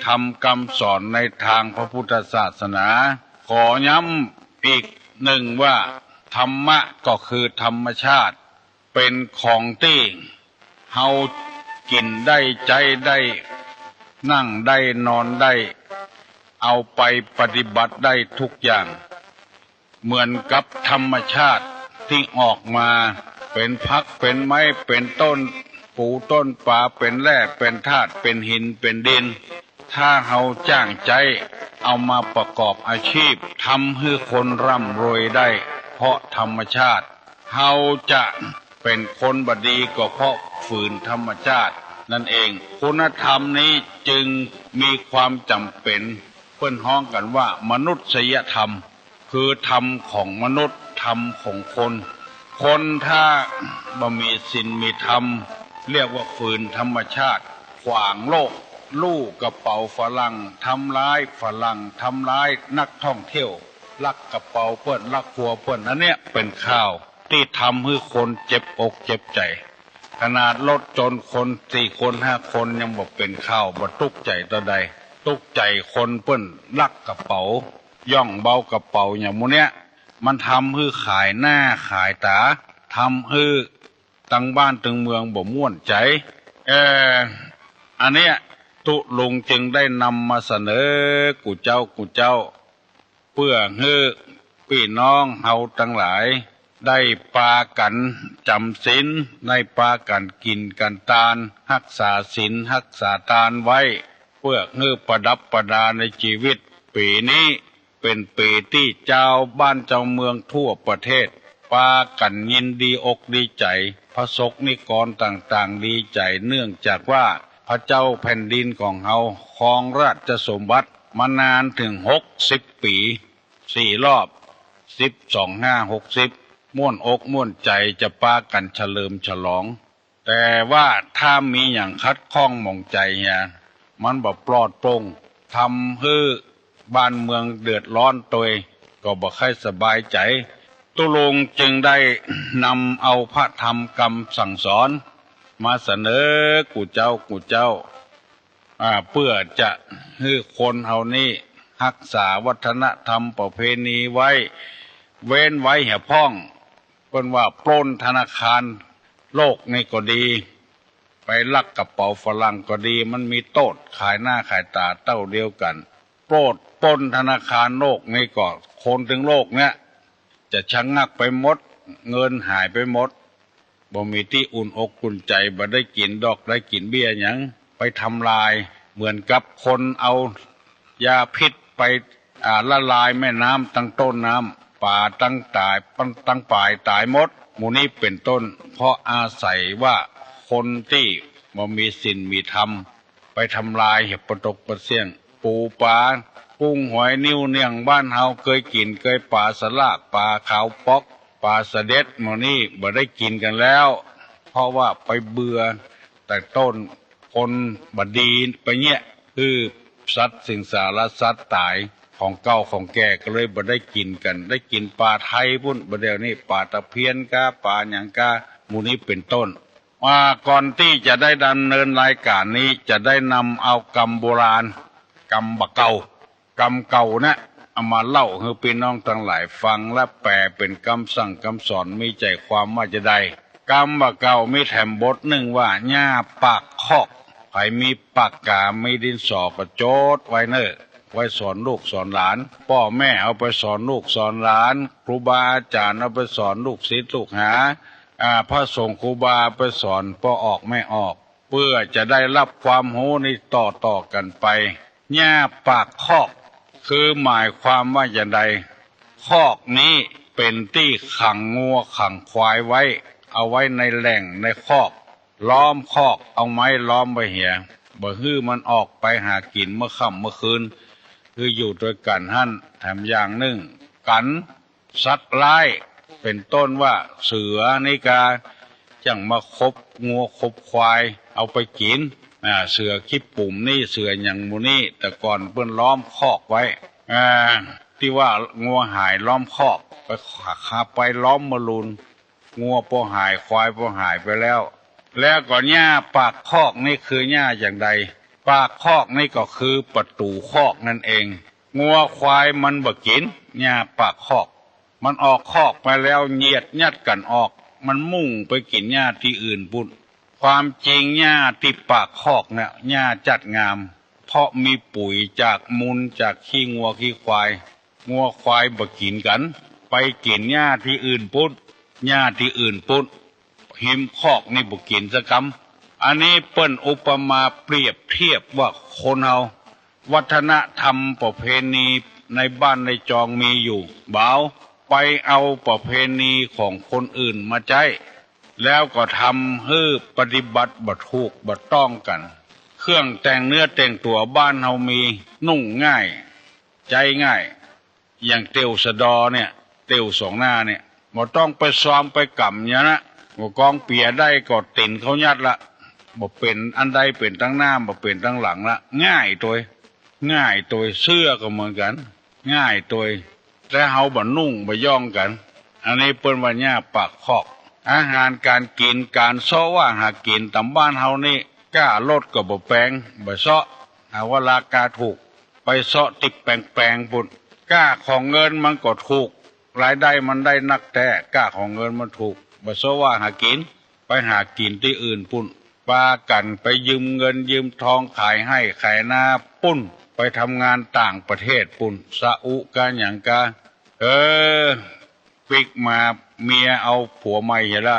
คือทำคำสอนในทางพระพุทธศาสนา ขอย้ำอีกหนึ่งว่า ธรรมะก็คือธรรมชาติ เป็นของที่เฮากินได้ใจได้ นั่งได้นอนได้ เอาไปปฏิบัติได้ทุกอย่าง เหมือนกับธรรมชาติที่ออกมาเป็นพักเป็นไม้เป็นต้น ปูต้นป่าเป็นแร่เป็นธาตุเป็นหินเป็นดิน ถ้าเฮาจ้างใจเอามาประกอบอาชีพทำให้คนร่ำรวยได้ เพราะธรรมชาติเฮาจะเป็นคนบดีก็เพราะฝืนธรรมชาติ นั่นเอง คุณธรรมนี้จึงมีความจำเป็น เพื่อนห้องกันว่า มนุษยธรรม คือธรรมของมนุษย์ธรรมของคน คนถ้าบ่มีศีลมีธรรม เรียกว่าฝืนธรรมชาติ ขวางโลก ลูกกระเป๋าฝรั่งทำร้ายฝรั่งทำร้ายนักท่องเที่ยวลักกระเป๋าเพื่อนลักครัวเพื่อนอันเนี้ยเป็นข้าวที่ทำให้คนเจ็บอกเจ็บใจ ขนาดรถจนคนสี่คนห้าคนยังบอกเป็นข้าวบ่ตุกใจต่อใด ตุกใจคนเปิ้นลักกระเป๋า ย่องเบากระเป๋าอย่างมูเนี้ยมันทำให้ขายหน้าขายตาทำให้ตั้งบ้านตึงเมืองบ่ม่วนใจ เอออันเนี้ย ตุลุงจึงได้นำมาเสนอกูเจ้ากูเจ้า เพื่อให้พี่น้องเฮาทั้งหลาย ได้ปากันจำศีลได้ปากันกินกันตานรักษาศีลรักษาทานไว้ เพื่อให้ประดับประดาในชีวิต ปีนี้เป็นปีที่เจ้าบ้านเจ้าเมืองทั่วประเทศปากันยินดีอกดีใจ พระสกนิกรต่างๆดีใจเนื่องจากว่า ระเจ้าแผ่นดินของเฮาครองราชสมบัติมานานถึงหกสิบปีสี่รอบสิบสองห้าหกสิบม่วนอกม่วนใจจะปากันเฉลิมฉลอง แต่ว่าถ้ามีอย่างคัดข้องมองใจเนี่ยมันบ่ปลอดโปร่งทำให้บ้านเมืองเดือดร้อนตัวก็บ่ค่อยสบายใจ ตุลงจึงได้นำเอาพระธรรมกรรมสั่งสอน มาเสนอกูเจ้ากูเจ้าอ่าเพื่อจะให้คนเฮานี้รักษาวัฒนธรรมประเพณีไว้ เว้นไว้เหี่ยพ้องเพิ่นว่าปล้นธนาคารโลกนี่ก็ดี ไปลักกระเป๋าฝรั่งก็ดี มันมีโตดขายหน้าขายตาเต้าเดียวกันโปรดปล้นธนาคารโลกนี่ก็คนถึงโลกเนี้ยจะชะงงักไปหมด เงินหายไปหมด บ่มีที่อุ่นอกอุ่นใจบ่ได้กินดอกได้กินเบี้ยหยังไปทำลายเหมือนกับคนเอายาพิษไปละลายแม่น้ำตั้งต้นน้ำป่าตั้งตายตั้งป่ายตายมดหมูนี้เป็นต้น เพราะอาศัยว่าคนที่บ่มีศีลมีธรรม ไปทำลายเห็บประตกประเสียง ปูปลากุ้งหอยนิ้วเนียงบ้านเฮาเคยกินเคยปลาสลากปลาขาวปอก ปลาสเด็ดหมอนี่บ่ได้กินกันแล้ว เพราะว่าไปเบื่อแต่ต้นคนบดีไปเนี้ยคือสัตว์สิงสารสัตว์ตายของเก่าของแก่ก็เลยบ่ได้กินกัน ได้กินปลาไทยพุ่นบ่เดี๋ยวนี้ปลาตะเพียนกาปลาหยังกาหมูนี้เป็นต้นว่าก่อนที่จะได้ดำเนินรายการนี้จะได้นำเอากรรมโบราณกรรมบะเก่ากรรมเก่านะ เอามาเล่าให้พี่น้องทั้งหลายฟังและแปลเป็นคำสั่งคำสอนมีใจความว่าจะได้กรรมบะเก่ามีแถมบทหนึ่งว่าหญ้าปากคอกใครมีปากกาไม่ดินสอก็โจดไว้เนอไว้สอนลูกสอนหลาน พ่อแม่เอาไปสอนลูกสอนหลาน ครูบาอาจารย์เอาไปสอนลูกศิษย์ลูกหาอาพระสงฆ์ครูบาไปสอนพอออกไม่ออก เพื่อจะได้รับความโหนี้ต่อต่อกันไปหญ้าปากคอก คือหมายความว่าอย่างใดคอกนี้เป็นที่ขังงัวขังควายไว้ เอาไว้ในแหล่งในคอก ล้อมคอกเอาไม้ล้อมไว้เหียบ่ฮื้อมันออกไปหากินเมื่อค่ำเมื่อคืน คืออยู่โดยกันหั่นแถมอย่างหนึ่ง กันสัตว์ร้ายเป็นต้นว่าเสือในิกาจังมาคบงัวคบควายเอาไปกิน เสือคิดปุ่มนี่เสืออย่างมูนี่แต่ก่อนเพิ่นล้อมคอกไว้อที่ว่างัวหายล้อมคอกไปขาไปล้อมมาลุนงัวพอหายควายพอหายไปแล้ว แล้วก็หญ้าปากคอกนี่คือหญ้าอย่างใด ปากคอกนี่ก็คือประตูคอกนั่นเอง งัวควายมันบ่กินหญ้าปากคอก มันออกคอกไปแล้วเหยียดยัดกันออก มันมุ่งไปกินหญ้าที่อื่นปุ่น ความจริงหญ้าที่ปากคอกเนี่ยหญ้าจัดงาม เพราะมีปุ๋ยจากมูลจากขี้งัวขี้ควาย งัวควายบกินกัน ไปกินหญ้าที่อื่นปุ่นหญ้าที่อื่นปุ่นหิมคอกนี่บกินสักคำอันนี้เปิ้นอุปมาเปรียบเทียบว่าคนเฮาวัฒนธรรมประเพณีในบ้านในจองมีอยู่เบาไปเอาประเพณีของคนอื่นมาใช้ แล้วก็ทำให้ปฏิบัติบัถูกบัต้องกัน เครื่องแต่งเนื้อแต่งตัวบ้านเฮามีนุ่งง่าย ใจง่าย อย่างเตียวสะดอเนี่ย เตียวสองหน้าเนี่ยบ่ต้องไปซ้อมไปกำเนี่ยนะบ่กองเปียได้ก็ติ่นเขายัดละบ่เป็นอันใดเป็นตั้งหน้าบ่เป็นตั้งหลังละง่ายตัวง่ายตัวเสื้อก็เหมือนกัน ง่ายตัวแต่เฮาบ่นุ่งบ่ย่องกัน อันนี้เปิ้นว่าหญ้าปากคอก อาหารการกินการซ้อว่าหากินตำบ้านเฮานี่กล้าลดก็บ่แปลงบ่ซ้อหาว่าราคาถูก ไปซาะติดแปลงๆปุ่นกล้าของเงินมันก็ถูก รายได้มันได้นักแต่กล้าของเงินมันถูกบ่ซ้อว่าหากิน ไปหากินที่อื่นปุ่นปากันไปยืมเงินยืมทองขายให้ขายหน้าปุ้นไปทำงานต่างประเทศปุ่นซาอุกันอย่างกาเออ ปิกมาเมียเอาผัวใหม่เห็นละ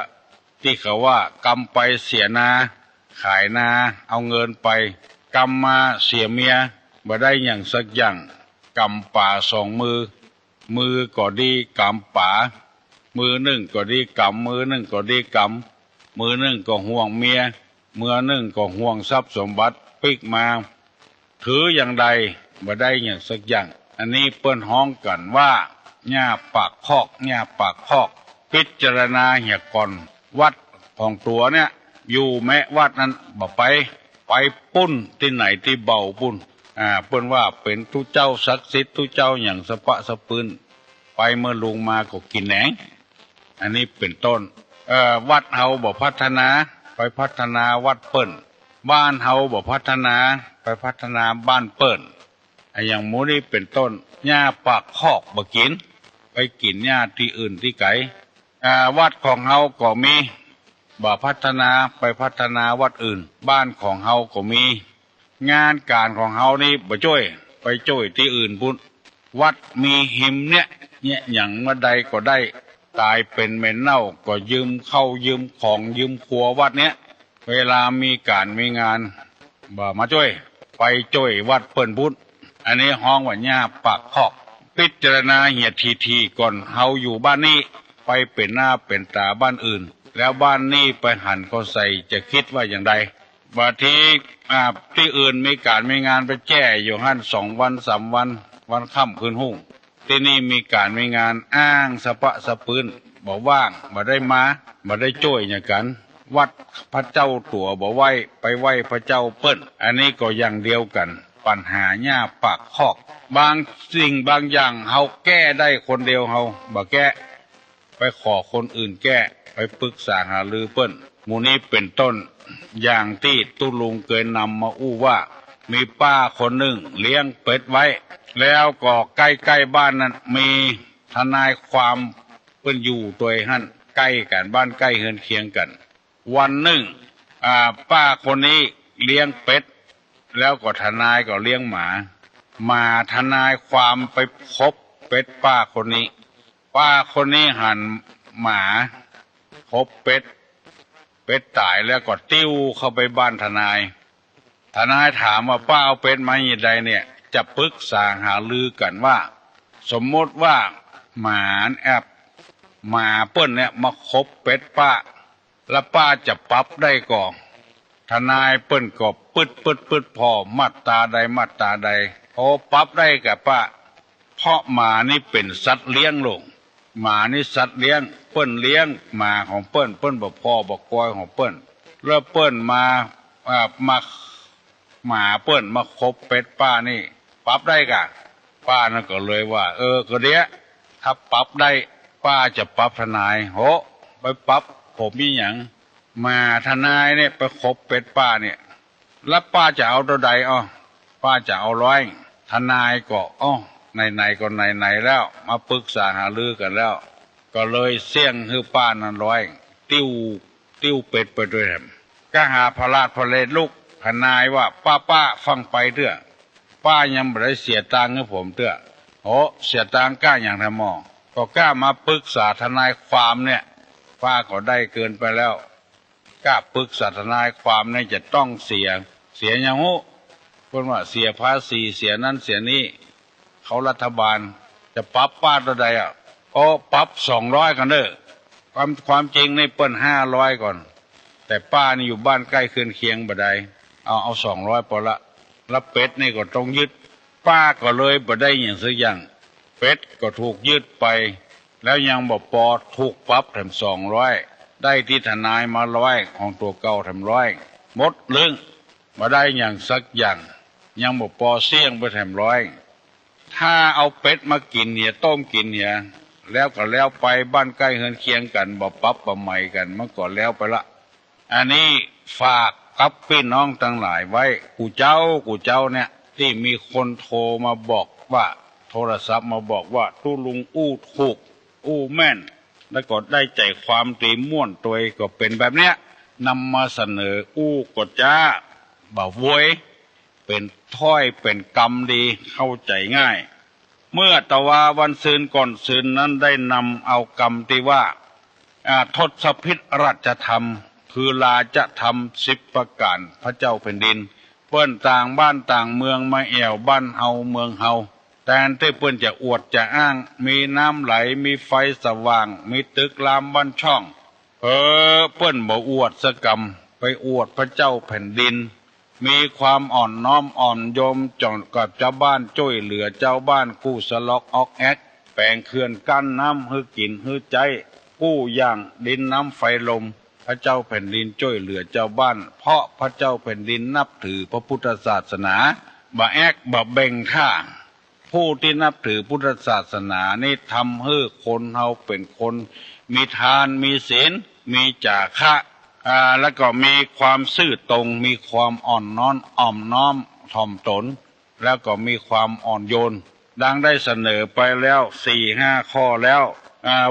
ที่เขาว่ากำไปเสียนา ขายนา เอาเงินไปกำมาเสียเมียบ่ได้อย่างสักอย่างกำป่าสองมือ มือก็ดีกำป่ามือหนึ่งก็ดีกำมือหนึ่งก็ดีกำมือหนึ่งก็ห่วงเมียมือหนึ่งก็ห่วงทรัพย์สมบัติปิกมา ถืออย่างใดบ่ได้อย่างสักอย่าง อันนี้เปิ้นห้องกันว่า หญ้าปากคอกหญ้าปากคอก พิจารณาเหี่ยก่อน วัดของตัวเนี่ย อยู่แม้วัดนั้นบ่ไป ไปปุ้นที่ไหนที่เบาปุ้นอ่าเปิ้นว่าเป็นทุเจ้าศักดิ์สิทธิ์ทุเจ้าอย่างสะปะสะปืนไปเมื่อลุงมาก็กินแหนงอันนี้เป็นต้นเอ่อวัดเฮาบ่พัฒนาไปพัฒนาวัดเปิ้นบ้านเฮาบ่พัฒนาไปพัฒนาบ้านเปิ้นไอ้อย่างหมูนี่เป็นต้นหญ้าปากคอกบ่กิน ไปกินหญ้าที่อื่นที่ไกลอ่วัดของเฮาก็มีบ่พัฒนาไปพัฒนาวัดอื่น บ้านของเฮาก็มี งานการของเฮานี่บ่ช่วย ไปช่วยที่อื่นพุ่นวัดมีหิมเนี่ย เนี่ยอย่างเมาใดก็ได้ตายเป็นเหม็นเน่าก็ยืมเข้ายืมของยืมครัววัดเนี้ยเวลามีการมีงานบ่มาช่วย ไปช่วยวัดเปิ้นพุทธอันนี้ห้องว่าหญ้าปากคอก พิจารณาเหียดทีทีก่อนเฮาอยู่บ้านนี้ไปเป็นหน้าเป็นตาบ้านอื่น แล้วบ้านนี้ไปหันเขาใส่จะคิดว่าอย่างไรบางทีอ่าที่อื่นมีการมีงานไปแจ้อยู่หันสองวันสามวัน วันค่ำคืนหุ่ง ที่นี่มีการมีงานอ้างสะปะสะปืนบอกว่างมาได้มามาได้ช่วยอย่างกัน วัดพระเจ้าตัวบ่ไหวไปไหวพระเจ้าเปิ้น อันนี้ก็อย่างเดียวกัน ปัญหาหญ้าปากคอก บางสิ่งบางอย่างเฮาแก้ได้คนเดียวเฮาบ่แก้ ไปขอคนอื่นแก้ ไปปรึกษาหารือเปิ้นมูนี้เป็นต้น อย่างที่ตุลุงเคยนำมาอู้ว่า มีป้าคนหนึ่งเลี้ยงเป็ดไว้ แล้วก็ใกล้ๆบ้านนั้นมีทนายความเปิ้นอยู่ตัวหั่นใกล้กันบ้านใกล้เฮือนเคียงกัน วันหนึ่งป้าคนนี้เลี้ยงเป็ด แล้วก็ทนายก็เลี้ยงหมา มาทนายความไปพบเป็ดป้าคนนี้ ป้าคนนี้หันหมาพบเป็ด เป็ดตายแล้วก็ติ้วเข้าไปบ้านทนาย ทนายถามว่าป้าเอาเป็ดมาอย่างไรเนี่ย จะปรึกษาหาลือกันว่า สมมติว่าหมาแอบหมาเปิ้นเนี่ยมาคบเป็ดป้า แล้วป้าจะปรับได้ก่อน ทนายเปิ้นก็ปึดปึดปึดพอมาตาใดมาตาใดพอปรับได้กับป้าเพราะหมานี่เป็นสัตว์เลี้ยงลงหมานี่สัตว์เลี้ยง เปิ้นเลี้ยงหมาของเปิ้นเปิ้นบอกพ่อบอกกอยของเปิ้นแล้วเปิ้นมาอ่ามาหมาเปิ้นมาคบเป็ดป้านี่ปรับได้กะ ป้านั่นก็เลยว่า เออก็เนี้ยถ้าปรับได้ป้าจะปรับทนายโหไปปรับผมมีอย่าง มาทนายเนี่ยไปคบเป็ดป้าเนี่ย แล้วป้าจะเอาตัวใดอ๋อป้าจะเอาร้อยทนายก็อ๋อไหนๆก็ไหนๆแล้ว มาปรึกษาหารือกันแล้ว ก็เลยเสี่ยงให้ป้านั้นร้อย ติ้วติ้วเป็ดไปด้วยแถมก็หาพระราชพระเลลูกทนายว่าป้าป้าฟังไปเถอะป้ายังไม่ได้เสียตังค์ให้ผมเถอะโอ้เสียตังค์กล้าอย่างทำหมอก็กล้ามาปรึกษาทนายความเนี่ยป้าก็ได้เกินไปแล้ว กล้าปรึกษาทนายความเนี่ยจะต้องเสีย เสียย่างหูคนว่าเสียภาษีเสียนั่นเสียนี่เขารัฐบาลจะปรับป้าตัวใดอะโอ้ปรับสองร้อยกันเด้อความความจริงในเปิ้นห้าร้อยก่อน แต่ป้านี่อยู่บ้านใกล้เคือนเคียงบ่ได้เอาเอาสองร้อยพอละแล้วเป็ดนี่ก็ต้องยึด ป้าก็เลยบ่ได้อย่างสักอย่าง เป็ดก็ถูกยึดไป แล้วยังบอกปอถูกปรับแถมสองร้อย ได้ที่ทนายมาร้อยของตัวเก่าแถมร้อยหมดเรื่องมาได้อย่างสักอย่าง ยังบอกปอเสี่ยงไปแถมร้อย ถ้าเอาเป็ดมากินเนี่ยต้มกินเนี่ยแล้วก็แล้วไปบ้านใกล้เฮือนเคียงกันบอกปับประใหม่กันเมื่อก่อนแล้วไปละ อันนี้ฝากกับพี่น้องทั้งหลายไว้กูเจ้ากูเจ้าเนี่ย ที่มีคนโทรมาบอกว่า โทรศัพท์มาบอกว่าตู้ลุงอู้ถูก อู้แม่น แล้วก็ได้ใจความตีม่วนตัวก็เป็นแบบเนี้ยนำมาเสนออู้กดจ้าบ่าววย เป็นถ้อยเป็นกรรมดีเข้าใจง่าย เมื่อตะวาวันซืนก่อนซืนนั้นได้นำเอากรรมที่ว่าทศพิษราชธรรม คือลาจะทำสิบประการพระเจ้าแผ่นดินเปิ้นต่างบ้านต่างเมืองมาแอวบ้านเฮาเมืองเฮา แต่นที่เปิ้นจะอวดจะอ้าง มีน้ำไหลมีไฟสว่าง มีตึกรามบ้านช่อง เออเปิ้นบ่อวดสกรรม ไปอวดพระเจ้าแผ่นดิน มีความอ่อนน้อมอ่อนโยมจองกับเจ้าบ้านช่วยเหลือเจ้าบ้านกู้สล็อกออกแอกแปลงเขื่อนกั้นน้ำฮือกินฮือใจกู้ย่างดินน้ำไฟลม พระเจ้าแผ่นดินช่วยเหลือเจ้าบ้าน เพราะพระเจ้าแผ่นดินนับถือพระพุทธศาสนาบ่แอกบ่เบ่งท่า ผู้ที่นับถือพุทธศาสนานี่ทำให้คนเฮาเป็นคน มีทานมีศีลมีจาคะอ่าแล้วก็มีความซื่อตรง มีความอ่อนน้อมอ่อมน้อมถ่อมตน แล้วก็มีความอ่อนโยน ดังได้เสนอไปแล้วสี่ห้าข้อแล้ว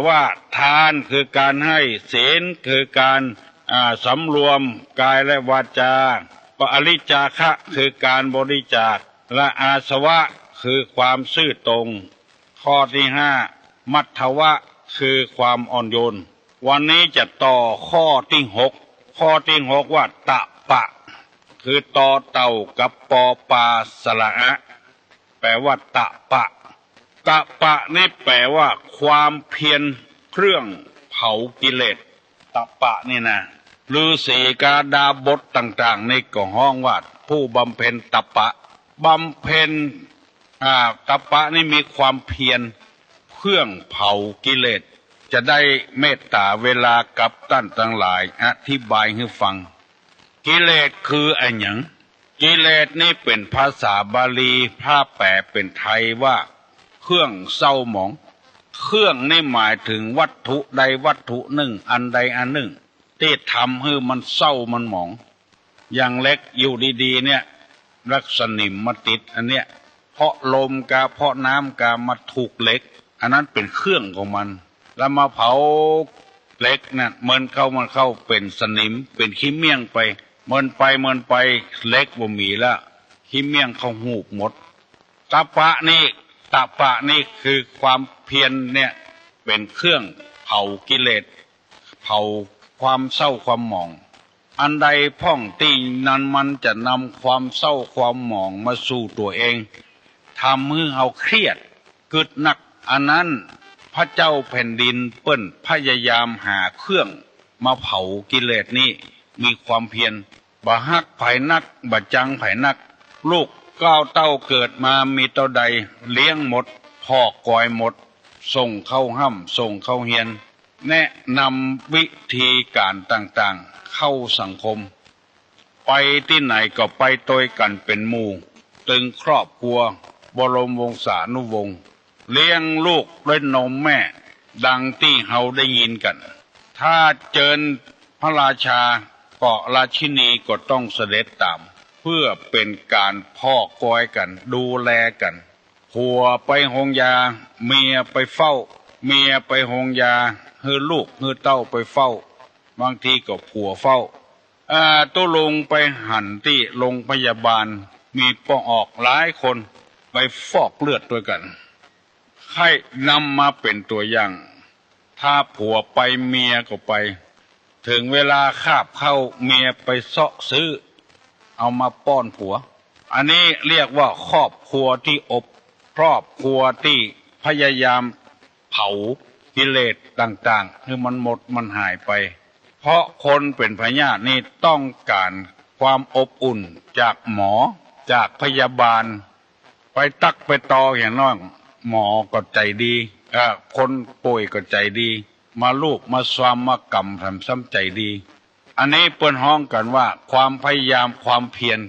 ว่าทานคือการให้ศีลคือการอ่าสำรวมกายและวาจาปริจาคะคือการบริจาคและอาสวะ คือความซื่อตรง ข้อที่ห้ามัทธวะคือความอ่อนโยน วันนี้จะต่อข้อที่หกข้อที่หกว่าตะปะ คือต่อเต่ากับปอปลาสละอะแปลว่าตะปะ ตะปะนี่แปลว่า ความเพียรเครื่องเผากิเลสตะปะนี่นะฤาษีกาดาบทต่างๆในก็ห้องว่าผู้บำเพ็ญตะปะบำเพ็ญ อ่าตะปะนี่มีความเพียรเครื่องเผากิเลส จะได้เมตตาเวลากับต้านทั้งหลาย อธิบายให้ฟัง กิเลสคืออะไรหยังกิเลสนี่เป็นภาษาบาลีพระแปลเป็นไทยว่า เครื่องเศร้าหมอง เครื่องนี่หมายถึงวัตถุใดวัตถุหนึ่ง อันใดอันหนึ่งที่ทำให้มันเศร้ามันหมอง อย่างเล็กอยู่ดีๆ เนี่ยลักษณิมมาติดอันเนี้ย เพราะลมกาเพราะน้ำกามาถูกเหล็ก อันนั้นเป็นเครื่องของมัน แล้วมาเผาเหล็กนั่นมันเข้ามันเข้าเป็นสนิม เป็นขี้เมี่ยงไปมันไปมันไปเหล็กบ่มีละขี้เมี่ยงเขาหูบหมดตะปะนี่ตะปะนี่คือความเพียรเนี่ยเป็นเครื่องเผากิเลสเผาความเศร้าความหมอง อันใดพ่องตีนั้นมันจะนำความเศร้าความหมองมาสู่ตัวเอง ทำให้เราเครียดกึดหนักอันนั้นพระเจ้าแผ่นดินเปิ้นพยายามหาเครื่องมาเผากิเลสนี้มีความเพียรบ่ฮักไผนักบ่จังไผนัก ลูกก้าวเต้าเกิดมามีเต้าใด เลี้ยงหมดพ่อกอยหมด ส่งเข้าห้ำส่งเข้าเฮียน แนะนำวิธีการต่างๆ เข้าสังคม ไปที่ไหนก็ไปตัวยกันเป็นหมู่ ตึงครอบครัว บรมวงศานุวงศ์เลี้ยงลูกด้วยนมแม่ ดังที่เฮาได้ยินกัน ถ้าเจิญพระราชาเกาะราชินีก็ต้องเสด็จตาม เพื่อเป็นการพ่อกอยกัน ดูแลกันผัวไปหงยา เมียไปเฝ้า เมียไปหงยาเฮือลูกเฮือเต้าไปเฝ้า บางทีก็ผัวเฝ้าอาตุลงไปหันที่โรงพยาบาลมีป้องออกหลายคน ไปฟอกเลือดด้วยกัน ให้นำมาเป็นตัวอย่าง ถ้าผัวไปเมียก็ไป ถึงเวลาคาบเข้าเมียไปเซาะซื้อ เอามาป้อนผัว อันนี้เรียกว่าครอบครัวที่อบครอบครัวที่พยายามเผากิเลสต่างๆ คือมันหมดมันหายไป เพราะคนเป็นพญาตินี่ต้องการความอบอุ่นจากหมอจากพยาบาล ไปตักไปตออย่างน้อยหมอก็ใจดีอคนป่วยก็ใจดี มาลูกมาสวามมากำทำซ้ำใจดี อันนี้เปิ้นห้องกันว่า ความพยายามความเพียร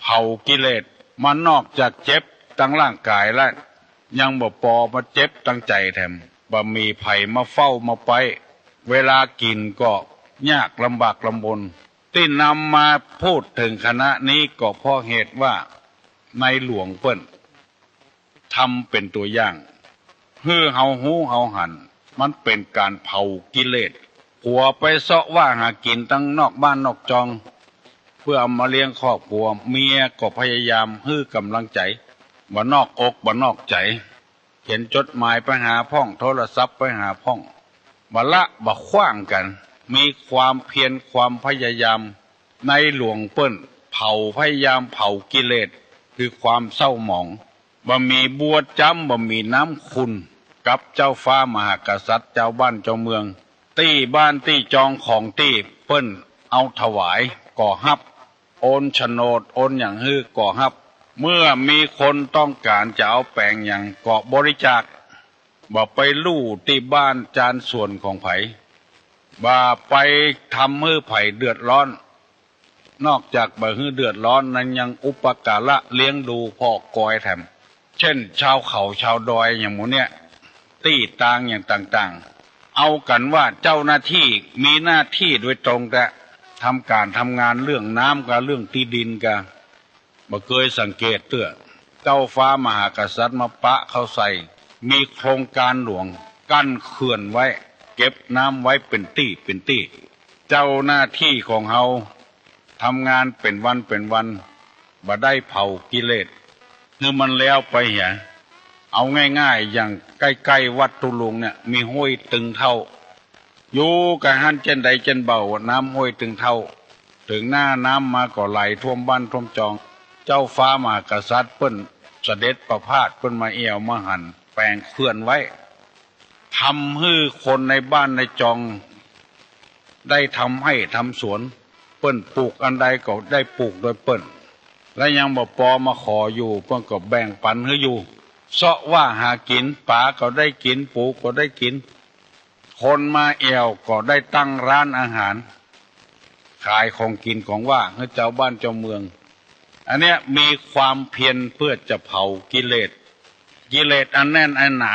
เผากิเลสมันนอกจากเจ็บตั้งร่างกายแล้วยังบ่ปอมาเจ็บตั้งใจแถมบ่มีไผ่มาเฝ้ามาไป เวลากินก็ยากลำบากลำบนที่นำมาพูดถึงคณะนี้ก็เพราะเหตุว่าในหลวงเปิ้น ทำเป็นตัวอย่างเพื่อเฮาหูเฮาหัน มันเป็นการเผากิเลสผัวไปเสาะว่าหากินตั้งนอกบ้านนอกจอง เพื่อเอามาเลี้ยงครอบครัว เมียก็พยายามฮื้อกำลังใจบ่นอกอกบ่นอกใจ เขียนจดหมายไปหาพ่องโทรศัพท์ไปหาพ่องบ่ละบ่ขว้างกัน มีความเพียรความพยายามในหลวงเปิ้น เผาพยายามเผากิเลสคือความเศร้าหมอง บ่มีบัวจำบ่มีน้ำคุณ กับเจ้าฟ้ามหากษัตริย์เจ้าบ้านเจ้าเมือง ตี้บ้านตี้จองของตี้เปิ้นเอาถวายก่อฮับ โอนโฉนดโอนอย่างฮื้อก่อฮับ เมื่อมีคนต้องการจะเอาแปลงอย่างเกาะบริจาคบ่ไปลู่ที่บ้านจานส่วนของไผ่บ่าไปทำมือไผ่เดือดร้อน นอกจากบ่ฮื้อเดือดร้อนนั้นยังอุปการะเลี้ยงดูพ่อกอยแถม เช่น ชาวเขาชาวดอยอย่างหมูเนี่ย ตี้ตางอย่างต่างๆ เอากันว่าเจ้าหน้าที่มีหน้าที่โดยตรงแต่ทำการทำงานเรื่องน้ำกับเรื่องที่ดินกันบ่เคยสังเกตเตื้อเจ้าฟ้ามหากษัตริย์มาปะเข้าใส่ มีโครงการหลวง กั้นเขื่อนไว้ เก็บน้ำไว้เป็นตี้เป็นตี้ เจ้าหน้าที่ของเฮาทำงานเป็นวันเป็นวันบ่ได้เผากิเลส คือมันแล้วไปเหียเอาง่าย ๆ อย่างใกล้ๆวัดตุลุงเนี่ย มีห้วยตึงเท่าอยู่กับหันเจนใดเจนเบาน้ำห้วยตึงเท่า ถึงหน้าน้ำมาก็ไหลท่วมบ้านท่วมจอง เจ้าฟ้ามากษัตริย์เปิ้นเสด็จประพาสเปิ้นมาเอวมาหันแปลงเคลื่อนไว้ทำให้คนในบ้านในจอง ได้ทำให้ทำสวน เปิ้นปลูกอันใดก็ได้ปลูกโดยเปิ้น และยังบ่ปอมาขออยู่เปิ้นก็แบ่งปันให้อยู่เสาะว่าหากินป่าก็ได้กินปูก็ได้กิน คนมาเอวก็ได้ตั้งร้านอาหาร ขายของกินของว่าให้เจ้าบ้านเจ้าเมือง อันเนี้ยมีความเพียรเพื่อจะเผากิเลสกิเลสอันแน่นอันหนา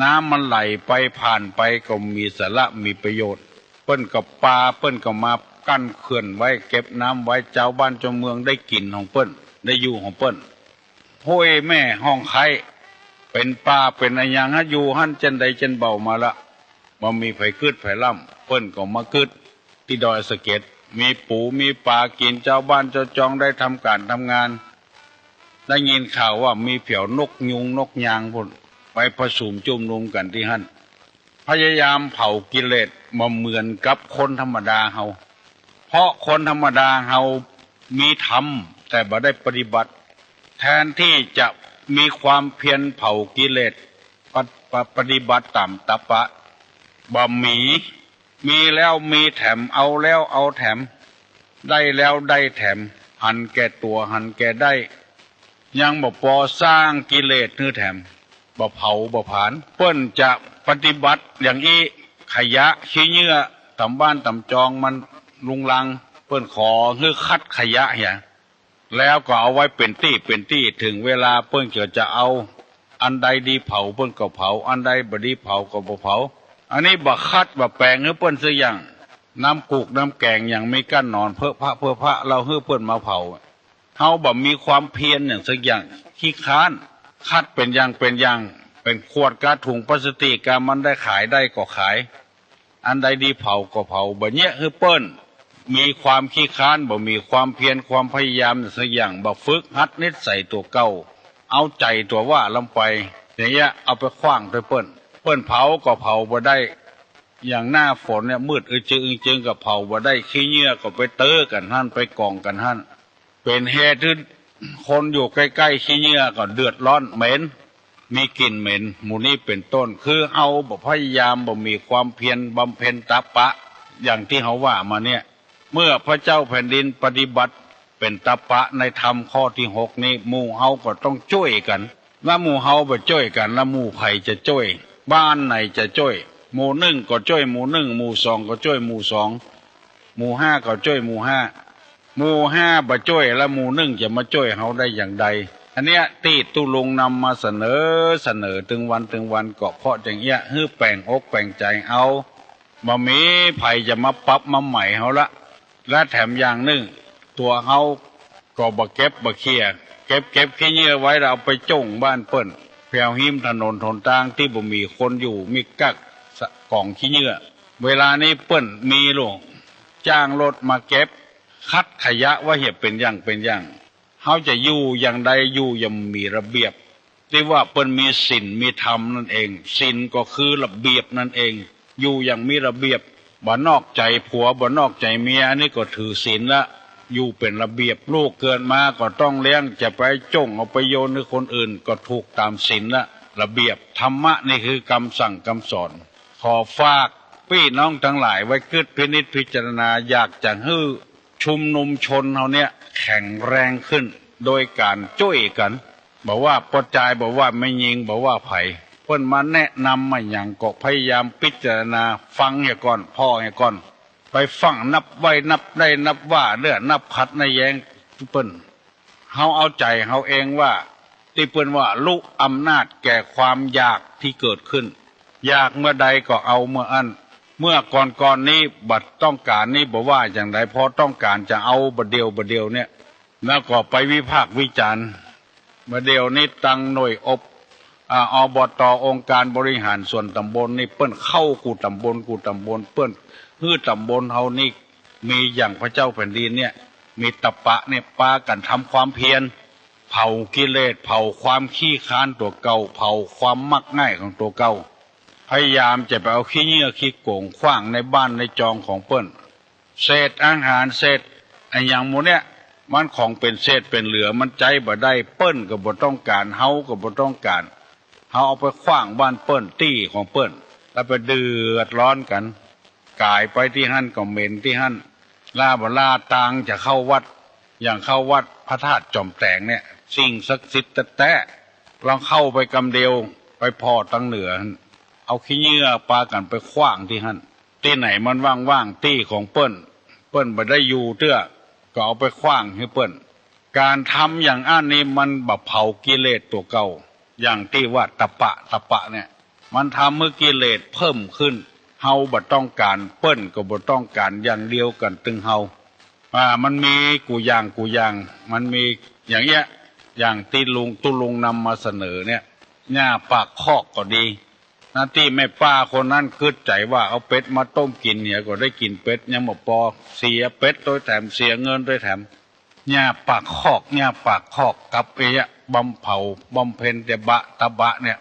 น้ำมันไหลไปผ่านไปก็มีสาระมีประโยชน์ เปิ้นกับปลาเปิ้นก็มา กั้นเขื่อนไว้เก็บน้ำไว้เจ้าบ้านเจ้าเมืองได้กินของเปิ้นได้อยู่ของเปิ้นห้วยแม่ห้องไข่เป็นป่าเป็นอะไรอย่างฮะอยู่หั่นเจนใดเจนเบามาละมามีไผกึดไผล่ำเปิ้นก็มากึดที่ดอยสะเก็ดมีปูมีปลากินเจ้าบ้านเจ้าจองได้ทำการทำงาน ได้ยินข่าวว่ามีเผียวนกยุงนกยางพุ่นไปผสมจุ่มนุมกันที่หั่นพยายามเผากิเลสมาเหมือนกับคนธรรมดาเฮา เพราะคนธรรมดาเฮามีธรรม แต่บ่ได้ปฏิบัติ แทนที่จะมีความเพียรเผากิเลสปฏปปฏิบัติตามตปะบ่มี มีแล้วมีแถมเอาแล้วเอาแถม ได้แล้วได้แถม หันแก่ตัวหันแก่ได้ ยังบ่พอสร้างกิเลสนื้อแถมบ่เผาบ่ผานเปิ้นจะปฏิบัติอย่างนี้ขยะขี้เหงื่อตำบ้านตำจองมัน ลุงลังเปิ้นขอคือคัดขยะเหียแล้วก็เอาไว้เป็นตี้เป็นตี้ถึงเวลาเปิ้นเกิดจะเอา อันใดดีเผาเปิ้นก็เผา อันใดบดีเผาก็บ่เผา อันนี้บักคัดบักแปลงให้เปิ้นซะอย่างน้ำกุกน้ำแกงอย่างไม่กั้นนอนเพื่อพระเพื่อพระเราให้เปิ้นมาเผาเฮาบ่มีความเพียรอย่างสักอย่างขี้ค้านคัดเป็นอย่างเป็นอย่างเป็นขวดกาถุงพลาสติกกามันได้ขายได้ก็ขาย อันใดดีเผาก็เผาบ่เนี้ยคือเปิ้น มีความขี้ค้านบ่มีความเพียรความพยายามสักอย่างบ่ฝึกหัดนิสัยตัวเก่าเอาใจตัวว่าลำไปอย่างเงี้ยเอาไปคว้างไปเปิ้นเปิ้นเผาก็เผาบ่ได้ อย่างหน้าฝนเนี่ยมืดอึจึงอึจึงกับเผาบ่ได้ขี้เหี้ยก็ไปเตอกันหั่นไปกองกันหั่นเป็นเหตุที่คนอยู่ใกล้ๆขี้เหี้ยก็เดือดร้อนเหม็นมีกลิ่นเหม็นหมูนี้เป็นต้น คือเอาบ่พยายามบ่มีความเพียรบำเพ็ญตปะ อย่างที่เขาว่ามาเนี่ย เมื่อพระเจ้าแผ่นดินปฏิบัติเป็นตปะในธรรมข้อที่หกนี้หมู่เฮาก็ต้องช่วยกันว่าหมู่เฮาไปช่วยกันแล้วหมู่ไผ่จะช่วย บ้านไหนจะช่วย หมู่หนึ่งก็ช่วยหมู่หนึ่งหมู่สองก็ช่วยหมู่สองหมู่ห้าก็ช่วยหมู่ห้าหมู่ห้าบ่ช่วยแล้วหมู่หนึ่งจะมาช่วยเฮาได้อย่างใดอันเนี้ยตีตุลงนำมาเสนอเสนอถึงวันถึงวันเก็เพราะอย่างเงี้ยฮื้อแปลงอกแปลงใจเอาบ่มีไผ่จะมาปรับมาใหม่เฮาละ และแถมอย่างหนึ่ง ตัวเฮาก็บ่เก็บบ่เคียเก็บเก็บขี้เหงื่อไว้เราเอาไปจ้งบ้านเปิ้นเพียวหิมถนนทนทางที่บ่มีคนอยู่มีกักกล่องขี้เหงื่อ เวลานี้เปิ้นมีหลวงจ้างรถมาเก็บ คัดขยะว่าเหตุเป็นอย่างเป็นอย่างเฮาจะอยู่อย่างใดอยู่ยังมีระเบียบที่ว่าเปิ้นมีศีลมีธรรมนั่นเองศีลก็คือระเบียบนั่นเอง อยู่อย่างมีระเบียบ บ่นอกใจผัวบ่นอกใจเมียอันนี้ก็ถือศีลละอยู่เป็นระเบียบลูกเกิดมาก็ต้องเลี้ยงจะไปจงเอาไปโยนให้คนอื่นก็ถูกตามศีลละระเบียบธรรมะนี่คือคำสั่งคำสอน ขอฝากพี่น้องทั้งหลายไว้คิดพินิจพิจารณาอยากจะให้ชุมนุมชนเราเนี่ยแข็งแรงขึ้น โดยการช่วยกันบอกว่าปดจายบอกว่าไม่ยิงบอกว่าไผ่ เพิ่นมาแนะนำมาอย่างก็พยายามพิจารณาฟังให้ก่อนพ่อให้ก่อน ไปฟังนับไว้นับได้นับว่าเลื่อนับคัดในแยงเปิ้นเฮาเอาใจเฮาเองว่าที่เปิ้นว่าลูกอำนาจแก่ความอยากที่เกิดขึ้น อยากเมื่อใดก็เอาเมื่ออันเมื่อก่อนก่อนนี้บัดต้องการนี่บอกว่าอย่างไรพอต้องการจะเอาบัดเดียวบัดเดียวเนี่ยแล้วก็ไปวิพากษ์วิจารณ์บัดเดียวนี้ตังหน่วยอบ ออบตองค์การบริหารส่วนตำบลนี่เปิ้นเข้ากูตำบลกูตำบลเปิ้นฮื้อตำบลเฮานี่มีอย่างพระเจ้าแผ่นดินเนี่ย มีตะปะเนี่ยปากันทำความเพียรเผากิเลสเผาความขี้ค้านตัวเก่าเผาความมักง่ายของตัวเก่าพยายามจะไปเอาขี้เหี้ยขี้โกงขว้างในบ้านในจองของเปิ้นเศษอาหารเศษไอ้อย่างหมูเนี่ยมันของเป็นเศษเป็นเหลือมันใจบ่ได้เปิ้นก็บ่ต้องการเฮาก็บ่ต้องการ เฮาเอาไปขว้างบ้านเปิ้นตี้ของเปิ้นแล้วไปเดือดร้อนกันกายไปที่หั่นก็เหม็นที่หั่นลาบลาตางจะเข้าวัด อย่างเข้าวัดพระธาตุจอมแตงเนี่ยสิ่งศักดิ์สิทธิ์แท้ลองเข้าไปกำเดียวไปพอตั้งเหนือ เอาขี้เหงื่อปากันไปขว้างที่หั่นที่ไหนมันว่างๆตี้ของเปิ้นเปิ้นบ่ได้อยู่เตื้อก็เอาไปขว้างให้เปิ้นการทำอย่างอันนี้มันแบบเผากิเลสตัวเก่า อย่างที่ว่าตะปะตะปะเนี่ย มันทำเมื่อกิเลสเพิ่มขึ้นเฮาบ่ต้องการเปิ้นก็บ่ต้องการอย่างเดียวกันตึงเฮาอ่ามันมีกูอย่างกูอย่างมันมีอย่างเงี้ยอย่างที่ลุงตุลุงนำมาเสนอเนี่ยหญ้าปากคอกก็ดีหนาที่แม่ป้าคนนั้นคิดใจว่าเอาเป็ดมาต้มกินเนี่ยก็ได้กินเป็ดยังบ่พอเสียเป็ดโดยแถมเสียเงินโดยแถมหญ้าปากคอกหญ้าปากคอกกับเอะ บำเผาบำเพ็ญแต่บะตะบะเนี่ย